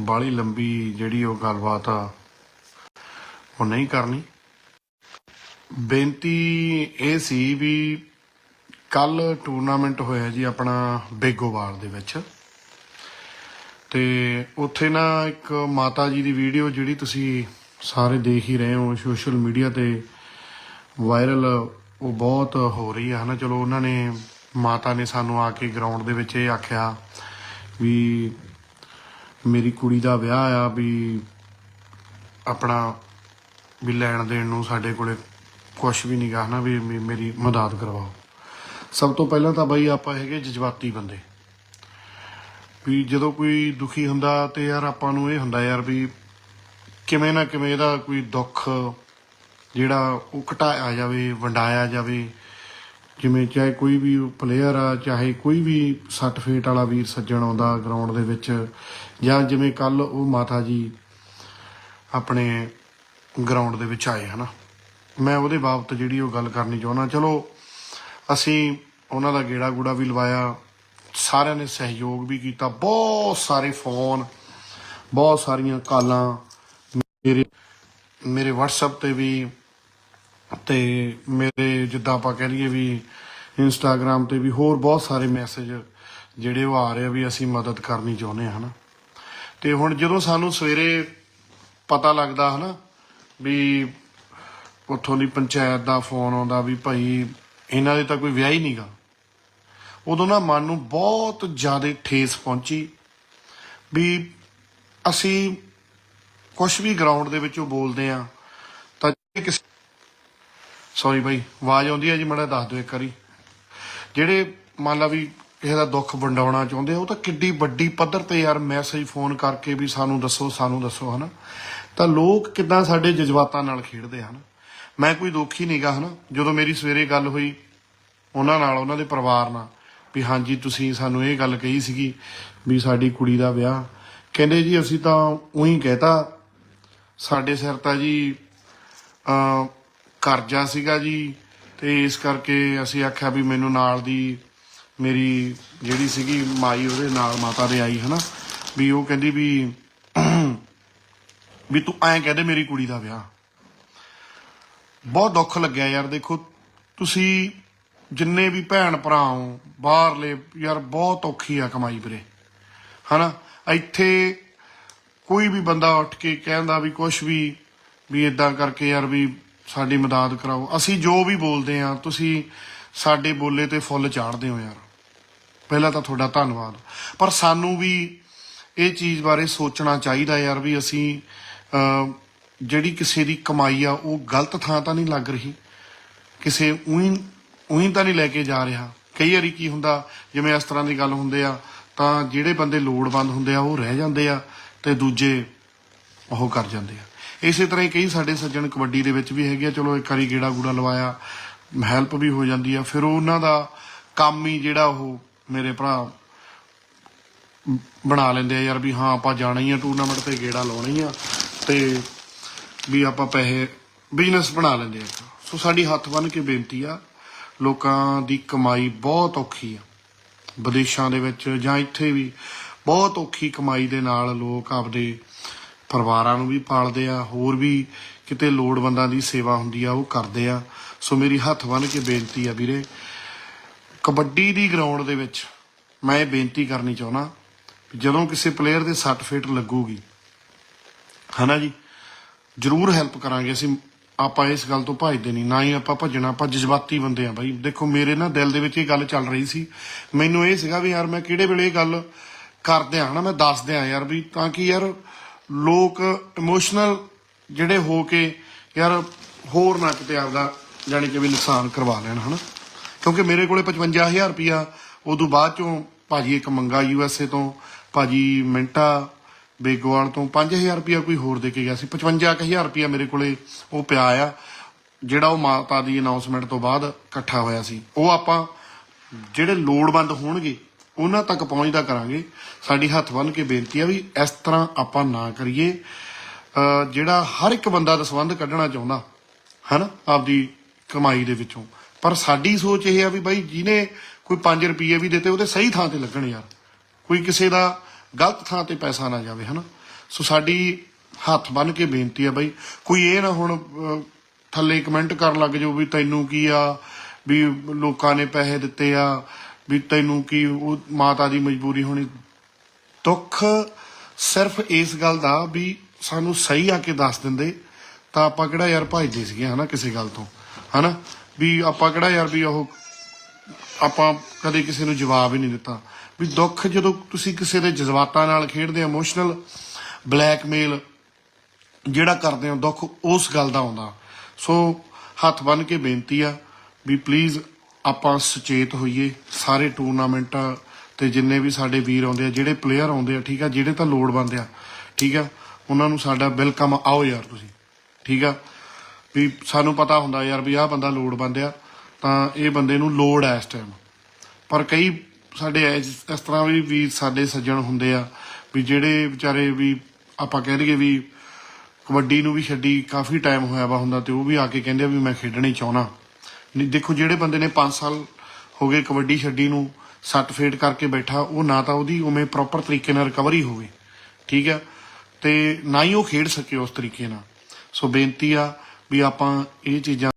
ਬਾਲੀ ਲੰਬੀ ਜਿਹੜੀ ਉਹ ਗੱਲਬਾਤ ਆ, ਉਹ ਨਹੀਂ ਕਰਨੀ। ਬੇਨਤੀ ਇਹ ਸੀ ਵੀ ਕੱਲ ਟੂਰਨਾਮੈਂਟ ਹੋਇਆ ਜੀ ਆਪਣਾ ਬੇਗੋਵਾਲ ਦੇ ਵਿੱਚ। ਤੇ ਉੱਥੇ ਨਾ ਇੱਕ ਮਾਤਾ ਜੀ ਦੀ ਵੀਡੀਓ ਜਿਹੜੀ ਤੁਸੀਂ ਸਾਰੇ ਦੇਖ ਹੀ ਰਹੇ ਹੋ, ਸੋਸ਼ਲ ਮੀਡੀਆ ਤੇ ਵਾਇਰਲ, ਉਹ ਬਹੁਤ ਹੋ ਰਹੀ ਹੈ ਹਨਾ? ਚਲੋ ਉਹਨਾਂ ਨੇ, ਮਾਤਾ ਨੇ ਸਾਨੂੰ ਆ ਕੇ ਗਰਾਊਂਡ ਦੇ ਵਿੱਚ ਇਹ ਆਖਿਆ ਵੀ ਮੇਰੀ ਕੁੜੀ ਦਾ ਵਿਆਹ ਆ ਵੀ ਆਪਣਾ ਵੀ ਲੈਣ ਦੇਣ ਨੂੰ ਸਾਡੇ ਕੋਲੇ ਕੁਝ ਵੀ ਨਹੀਂ ਗਾ ਨਾ ਵੀ ਮੇਰੀ ਮਦਦ ਕਰਵਾਓ। ਸਭ ਤੋਂ ਪਹਿਲਾਂ ਤਾਂ ਬਾਈ ਆਪਾਂ ਹੈਗੇ ਜਜ਼ਬਾਤੀ ਬੰਦੇ। ਵੀ ਜਦੋਂ ਕੋਈ ਦੁਖੀ ਹੁੰਦਾ ਤੇ ਯਾਰ ਆਪਾਂ ਨੂੰ ਇਹ ਹੁੰਦਾ ਯਾਰ ਵੀ ਕਿਵੇਂ ਨਾ ਕਿਵੇਂ ਇਹਦਾ ਕੋਈ ਦੁੱਖ ਜਿਹੜਾ ਉਹ ਘਟਾਇਆ ਜਾਵੇ, ਵੰਡਾਇਆ ਜਾਵੇ ਜਿਵੇਂ ਚਾਹੇ ਕੋਈ ਵੀ ਪਲੇਅਰ ਆ, ਚਾਹੇ ਕੋਈ ਵੀ ਸਰਟੀਫਿਕੇਟ ਵਾਲਾ ਵੀਰ ਸੱਜਣ ਆਉਂਦਾ ਗਰਾਊਂਡ ਦੇ ਵਿੱਚ, ਜਾਂ ਜਿਵੇਂ ਕੱਲ ਉਹ ਮਾਤਾ ਜੀ ਆਪਣੇ ਗਰਾਊਂਡ ਦੇ ਵਿੱਚ ਆਏ, ਹਨਾ। ਮੈਂ ਉਹਦੇ ਬਾਬਤ ਜਿਹੜੀ ਉਹ ਗੱਲ ਕਰਨੀ ਚਾਹੁੰਦਾ, ਚਲੋ ਅਸੀਂ ਉਹਨਾਂ ਦਾ ਗੇੜਾ ਗੂੜਾ ਵੀ ਲਵਾਇਆ, ਸਾਰਿਆਂ ਨੇ ਸਹਿਯੋਗ ਵੀ ਕੀਤਾ, ਬਹੁਤ ਸਾਰੇ ਫੋਨ, ਬਹੁਤ ਸਾਰੀਆਂ ਕਾਲਾਂ, ਮੇਰੇ ਮੇਰੇ WhatsApp ਤੇ ਵੀ ਤੇ ਮੇਰੇ ਜਿੱਦਾਂ ਆਪਾਂ ਕਹਿ ਲਈਏ ਵੀ Instagram ਤੇ ਵੀ ਹੋਰ ਬਹੁਤ ਸਾਰੇ ਮੈਸੇਜ ਜਿਹੜੇ ਉਹ ਆ ਰਹੇ ਆ ਵੀ ਅਸੀਂ ਮਦਦ ਕਰਨੀ ਚਾਹੁੰਦੇ ਹਾਂ, ਹਨਾ। ਤੇ ਹੁਣ ਜਦੋਂ ਸਾਨੂੰ ਸਵੇਰੇ ਪਤਾ ਲੱਗਦਾ, ਹਨਾ, ਵੀ ਉੱਥੋਂ ਦੀ ਪੰਚਾਇਤ ਦਾ ਫੋਨ ਆਉਂਦਾ ਵੀ ਭਾਈ ਇਹਨਾਂ ਦੇ ਤਾਂ ਕੋਈ ਵਿਆਹ ਹੀ ਨਹੀਂਗਾ ਉਦੋਂ ਨਾ ਮਨ ਨੂੰ ਬਹੁਤ ਜ਼ਿਆਦਾ ਠੇਸ ਪਹੁੰਚੀ ਵੀ ਅਸੀਂ ਕੁਝ ਵੀ ਗਰਾਊਂਡ ਦੇ ਵਿੱਚੋਂ ਬੋਲਦੇ ਆ ਤਾਂ ਕਿਸੇ ਸੌਰੀ ਬਾਈ, ਆਵਾਜ਼ ਆਉਂਦੀ ਹੈ ਜੀ, ਮੜਾ ਦੱਸ ਦਿਓ ਇੱਕ ਵਾਰੀ। ਜਿਹੜੇ ਮੰਨ ਲਾ ਵੀ ਕਿਸੇ ਦਾ ਦੁੱਖ ਵੰਡਾਉਣਾ ਚਾਹੁੰਦੇ ਆ, ਉਹ ਤਾਂ ਕਿੱਡੀ ਵੱਡੀ ਪੱਧਰ ਤੇ ਯਾਰ ਮੈਸੇਜ ਫੋਨ ਕਰਕੇ ਵੀ ਸਾਨੂੰ ਦੱਸੋ ਸਾਨੂੰ ਦੱਸੋ, ਹਨਾ? ਤਾਂ ਲੋਕ ਕਿਦਾਂ ਸਾਡੇ ਜਜ਼ਬਾਤਾਂ ਨਾਲ ਖੇਡਦੇ ਹਨ? ਮੈਂ ਕੋਈ ਦੁਖੀ ਨਹੀਂਗਾ ਹਨਾ? ਜਦੋਂ ਮੇਰੀ ਸਵੇਰੇ ਗੱਲ ਹੋਈ ਉਹਨਾਂ ਨਾਲ, ਉਹਨਾਂ ਦੇ ਪਰਿਵਾਰ ਨਾਲ, ਵੀ ਹਾਂਜੀ, ਤੁਸੀਂ ਸਾਨੂੰ ਇਹ ਗੱਲ ਕਹੀ ਸੀਗੀ ਵੀ ਸਾਡੀ ਕੁੜੀ ਦਾ ਵਿਆਹ। ਕਹਿੰਦੇ ਜੀ, ਅਸੀਂ ਤਾਂ ਉਹੀ ਕਹਿਤਾ, ਸਾਡੇ ਸਿਰ ਤਾਂ ਜੀ ਅ ਕਰਜ਼ਾ ਸੀਗਾ ਜੀ, ਤੇ ਇਸ ਕਰਕੇ ਅਸੀਂ ਆਖਿਆ ਵੀ ਮੈਨੂੰ ਨਾਲ ਦੀ ਮੇਰੀ ਜਿਹੜੀ ਸੀਗੀ ਮਾਈ ਉਹਦੇ ਨਾਲ ਮਾਤਾ ਦੇ ਆਈ, ਹਨਾ? ਵੀ ਉਹ ਕਹਿੰਦੀ ਵੀ ਵੀ ਤੂੰ ਐਂ ਕਹਦੇ ਮੇਰੀ ਕੁੜੀ ਦਾ ਵਿਆਹ। ਬਹੁਤ ਦੁੱਖ ਲੱਗਿਆ ਯਾਰ, ਦੇਖੋ, ਤੁਸੀਂ ਜਿੰਨੇ ਵੀ ਭੈਣ ਭਰਾ ਹੋ, ਬਾਹਰਲੇ, ਯਾਰ ਬਹੁਤ ਔਖੀ ਆ ਕਮਾਈ ਵੀਰੇ, ਹਨਾ? ਇੱਥੇ ਕੋਈ ਵੀ ਬੰਦਾ ਉੱਠ ਕੇ ਕਹਿੰਦਾ ਵੀ ਕੁਝ ਵੀ ਵੀ ਇਦਾਂ ਕਰਕੇ ਯਾਰ ਵੀ ਸਾਡੀ ਮਦਦ ਕਰਾਓ। ਅਸੀਂ ਜੋ ਵੀ ਬੋਲਦੇ ਆ ਤੁਸੀਂ ਸਾਡੇ ਬੋਲੇ ਤੇ ਫੁੱਲ ਚਾੜਦੇ ਹੋ ਯਾਰ। ਪਹਿਲਾਂ ਤਾਂ ਤੁਹਾਡਾ ਧੰਨਵਾਦ। ਪਰ ਸਾਨੂੰ ਵੀ ਇਹ ਚੀਜ਼ ਬਾਰੇ ਸੋਚਣਾ ਚਾਹੀਦਾ ਯਾਰ ਵੀ ਅਸੀਂ ਜਿਹੜੀ ਕਿਸੇ ਦੀ ਕਮਾਈ ਆ, ਉਹ ਗਲਤ ਥਾਂ ਤਾਂ ਨਹੀਂ ਲੱਗ ਰਹੀ। ਕਿਸੇ ਉਹੀ ਉਹੀ ਤਾਂ ਨਹੀਂ ਲੈ ਕੇ ਜਾ ਰਿਹਾ। ਕਈ ਵਾਰੀ ਕੀ ਹੁੰਦਾ, ਜਿਵੇਂ ਇਸ ਤਰ੍ਹਾਂ ਦੀ ਗੱਲ ਹੁੰਦੇ ਆ, ਤਾਂ ਜਿਹੜੇ ਬੰਦੇ ਲੋੜਵੰਦ ਹੁੰਦੇ ਆ, ਉਹ ਰਹਿ ਜਾਂਦੇ ਆ ਤੇ ਦੂਜੇ ਉਹ ਕਰ ਜਾਂਦੇ ਆ। ਇਸੇ ਤਰ੍ਹਾਂ ਹੀ ਕਈ ਸਾਡੇ ਸੱਜਣ ਕਬੱਡੀ ਦੇ ਵਿੱਚ ਵੀ ਹੈਗੇ ਆ। ਚਲੋ ਇੱਕ ਵਾਰੀ ਗੇੜਾ ਗੂੜਾ ਲਵਾਇਆ, ਹੈਲਪ ਵੀ ਹੋ ਜਾਂਦੀ ਆ। ਫਿਰ ਉਹਨਾਂ ਦਾ ਕੰਮ ਹੀ ਜਿਹੜਾ ਉਹ ਮੇਰੇ ਭਰਾ ਬਣਾ ਲੈਂਦੇ ਆ ਯਾਰ ਵੀ ਹਾਂ, ਆਪਾਂ ਜਾਣਾ ਹੀ ਆ ਟੂਰਨਾਮੈਂਟ ਤੇ, ਗੇੜਾ ਲਾਉਣਾ ਆ ਤੇ ਵੀ ਆਪਾਂ ਪੈਸੇ ਬਿਜ਼ਨਸ ਬਣਾ ਲੈਂਦੇ ਆ। ਸੋ ਸਾਡੀ ਹੱਥ ਬੰਨ ਕੇ ਬੇਨਤੀ ਆ, ਲੋਕਾਂ ਦੀ ਕਮਾਈ ਬਹੁਤ ਔਖੀ ਆ। ਵਿਦੇਸ਼ਾਂ ਦੇ ਵਿੱਚ ਜਾਂ ਇੱਥੇ ਵੀ ਬਹੁਤ ਔਖੀ ਕਮਾਈ ਦੇ ਨਾਲ ਲੋਕ ਆਪਦੇ ਪਰਿਵਾਰਾਂ ਨੂੰ ਵੀ ਪਾਲਦੇ ਆ, ਹੋਰ ਵੀ ਕਿਤੇ ਲੋੜਵੰਦਾਂ ਦੀ ਸੇਵਾ ਹੁੰਦੀ ਆ, ਉਹ ਕਰਦੇ ਆ। ਸੋ ਮੇਰੀ ਹੱਥ ਬੰਨ ਕੇ ਬੇਨਤੀ ਆ ਵੀਰੇ, ਕਬੱਡੀ ਦੀ ਗਰਾਊਂਡ ਦੇ ਵਿੱਚ ਮੈਂ ਇਹ ਬੇਨਤੀ ਕਰਨੀ ਚਾਹੁੰਦਾ ਜਦੋਂ ਕਿਸੇ ਪਲੇਅਰ ਦੇ ਸਰਟੀਫਿਕੇਟ ਲੱਗੂਗੀ, ਹਨਾ ਜੀ, ਜ਼ਰੂਰ ਹੈਲਪ ਕਰਾਂਗੇ ਅਸੀਂ। ਆਪਾਂ ਇਸ ਗੱਲ ਤੋਂ ਭੱਜਦੇ ਨਹੀਂ, ਨਾ ਹੀ ਆਪਾਂ ਭੱਜਣਾ, ਆਪਾਂ ਜਜ਼ਬਾਤੀ ਬੰਦੇ ਆ ਬਾਈ। ਦੇਖੋ, ਮੇਰੇ ਨਾ ਦਿਲ ਦੇ ਵਿੱਚ ਇਹ ਗੱਲ ਚੱਲ ਰਹੀ ਸੀ। ਮੈਨੂੰ ਇਹ ਸੀਗਾ ਵੀ ਯਾਰ ਮੈਂ ਕਿਹੜੇ ਵੇਲੇ ਇਹ ਗੱਲ ਕਰਦੇ ਆ ਨਾ ਮੈਂ ਦੱਸਦੇ ਆ ਯਾਰ ਵੀ ਤਾਂ ਕਿ ਯਾਰ ਲੋਕ ਇਮੋਸ਼ਨਲ ਜਿਹੜੇ ਹੋ ਕੇ ਯਾਰ ਹੋਰ ਨਾ ਕਿਤੇ ਆਪਦਾ ਜਾਣੀ ਕਿ ਵੀ ਨੁਕਸਾਨ ਕਰਵਾ ਲੈਣ, ਹਨਾ? ਕਿਉਂਕਿ ਮੇਰੇ ਕੋਲੇ 55000 ਰੁਪਿਆ ਉਦੋਂ ਬਾਅਦ ਚੋਂ ਭਾਜੀ ਇੱਕ ਮੰਗਾ ਯੂ ਐਸ ਏ ਤੋਂ, ਭਾਜੀ ਮਿੰਟਾ ਬੇਗਵਾਲ ਤੋਂ 5000 ਰੁਪਿਆ ਕੋਈ ਹੋਰ ਦੇ ਕੇ ਗਿਆ ਸੀ। 55000 ਰੁਪਿਆ ਮੇਰੇ ਕੋਲੇ ਉਹ ਪਿਆ ਆ, ਜਿਹੜਾ ਉਹ ਮਾਤਾ ਦੀ ਅਨਾਉਂਸਮੈਂਟ ਤੋਂ ਬਾਅਦ ਇਕੱਠਾ ਹੋਇਆ ਸੀ। ਉਹ ਆਪਾਂ ਜਿਹੜੇ ਲੋੜਵੰਦ ਹੋਣਗੇ ਉਹਨਾਂ ਤੱਕ ਪਹੁੰਚਦਾ ਕਰਾਂਗੇ। ਸਾਡੀ ਹੱਥ ਬੰਨ ਕੇ ਬੇਨਤੀ ਆ ਵੀ ਇਸ ਤਰ੍ਹਾਂ ਆਪਾਂ ਨਾ ਕਰੀਏ। ਅਹ ਜਿਹੜਾ ਹਰ ਇੱਕ ਬੰਦਾ ਦਾ ਸੰਬੰਧ ਕੱਢਣਾ ਚਾਹੁੰਦਾ, ਹਨਾ, ਆਪਦੀ ਕਮਾਈ ਦੇ ਵਿੱਚੋਂ। ਪਰ ਸਾਡੀ ਸੋਚ ਇਹ ਆ ਵੀ ਬਾਈ ਜਿਹਨੇ ਕੋਈ 5 ਰੁਪਏ ਵੀ ਦਿੱਤੇ, ਉਹਦੇ ਸਹੀ ਥਾਂ ਤੇ ਲੱਗਣ ਯਾਰ। ਕੋਈ ਕਿਸੇ ਦਾ ਗਲਤ ਥਾਂ ਤੇ ਪੈਸਾ ਨਾ ਜਾਵੇ, ਹਨਾ। ਸੋ ਸਾਡੀ ਹੱਥ ਬੰਨ ਕੇ ਬੇਨਤੀ ਆ ਬਾਈ, ਕੋਈ ਇਹ ਨਾ ਹੁਣ ਥੱਲੇ ਕਮੈਂਟ ਕਰਨ ਲੱਗ ਜਾਓ ਵੀ ਤੈਨੂੰ ਕੀ ਆ, ਵੀ ਲੋਕਾਂ ਨੇ ਪੈਸੇ ਦਿੱਤੇ ਆ ਵੀ ਤੈਨੂੰ ਕੀ ਉਹ ਮਾਤਾ ਦੀ ਮਜਬੂਰੀ ਹੋਣੀ। ਦੁੱਖ ਸਿਰਫ ਇਸ ਗੱਲ ਦਾ ਵੀ ਸਾਨੂੰ ਸਹੀ ਆ ਕੇ ਦੱਸ ਦਿੰਦੇ, ਤਾਂ ਆਪਾਂ ਕਿਹੜਾ ਯਾਰ ਭਜਦੇ ਸੀਗੇ ਹਨਾ ਕਿਸੇ ਗੱਲ ਤੋਂ, ਹਨਾ? ਵੀ ਆਪਾਂ ਕਿਹੜਾ ਯਾਰ ਵੀ ਉਹ ਆਪਾਂ ਕਦੇ ਕਿਸੇ ਨੂੰ ਜਵਾਬ ਹੀ ਨਹੀਂ ਦਿੱਤਾ। ਵੀ ਦੁੱਖ ਜਦੋਂ ਤੁਸੀਂ ਕਿਸੇ ਦੇ ਜਜ਼ਬਾਤਾਂ ਨਾਲ ਖੇਡਦੇ ਇਮੋਸ਼ਨਲ ਬਲੈਕਮੇਲ ਜਿਹੜਾ ਕਰਦੇ ਹੋ, ਦੁੱਖ ਉਸ ਗੱਲ ਦਾ ਆਉਂਦਾ। ਸੋ ਹੱਥ ਬੰਨ ਕੇ ਬੇਨਤੀ ਆ ਵੀ ਪਲੀਜ਼ ਆਪਾਂ ਸੁਚੇਤ ਹੋਈਏ, ਸਾਰੇ ਟੂਰਨਾਮੈਂਟਾਂ ਤੇ ਜਿੰਨੇ ਵੀ ਸਾਡੇ ਵੀਰ ਆਉਂਦੇ ਆ, ਜਿਹੜੇ ਪਲੇਅਰ ਆਉਂਦੇ ਆ, ਠੀਕ ਆ, ਜਿਹੜੇ ਤਾਂ ਲੋੜਵੰਦ ਆ, ਠੀਕ ਆ, ਉਹਨਾਂ ਨੂੰ ਸਾਡਾ ਵੈਲਕਮ ਆਓ ਯਾਰ ਤੁਸੀਂ, ਠੀਕ ਆ, ਵੀ ਸਾਨੂੰ ਪਤਾ ਹੁੰਦਾ ਯਾਰ ਵੀ ਆਹ ਬੰਦਾ ਲੋੜਵੰਦ ਆ, ਤਾਂ ਇਹ ਬੰਦੇ ਨੂੰ ਲੋੜ ਆ ਇਸ ਟਾਈਮ ਪਰ ਕਈ ਸਾਡੇ ਇਸ ਇਸ ਤਰ੍ਹਾਂ ਵੀ ਵੀ ਸਾਡੇ ਸੱਜਣ ਹੁੰਦੇ ਆ, ਵੀ ਜਿਹੜੇ ਵਿਚਾਰੇ ਵੀ ਆਪਾਂ ਕਹਿ ਲਈਏ ਵੀ ਕਬੱਡੀ ਨੂੰ ਵੀ ਛੱਡੀ, ਕਾਫੀ ਟਾਈਮ ਹੋਇਆ ਵਾ ਹੁੰਦਾ ਤੇ ਉਹ ਵੀ ਆ ਕੇ ਕਹਿੰਦੇ ਆ ਵੀ ਮੈਂ ਖੇਡਣੀ ਚਾਹਣਾ ਨਹੀਂ, ਦੇਖੋ, ਜਿਹੜੇ ਬੰਦੇ ਨੇ 5 ਸਾਲ ਹੋ ਗਏ ਕਬੱਡੀ ਛੱਡੀ ਨੂੰ, ਸੱਟ ਫੇਟ ਕਰਕੇ ਬੈਠਾ, ਉਹ ਨਾ ਤਾਂ ਉਹਦੀ ਉਵੇਂ ਪ੍ਰੋਪਰ ਤਰੀਕੇ ਨਾਲ ਰਿਕਵਰੀ ਹੋਵੇ, ਠੀਕ ਆ ਤੇ ਨਾ ਹੀ ਉਹ ਖੇਡ ਸਕੇ ਉਸ ਤਰੀਕੇ ਨਾਲ। ਸੋ ਬੇਨਤੀ ਆ ਵੀ ਆਪਾਂ ਇਹ ਚੀਜ਼ਾਂ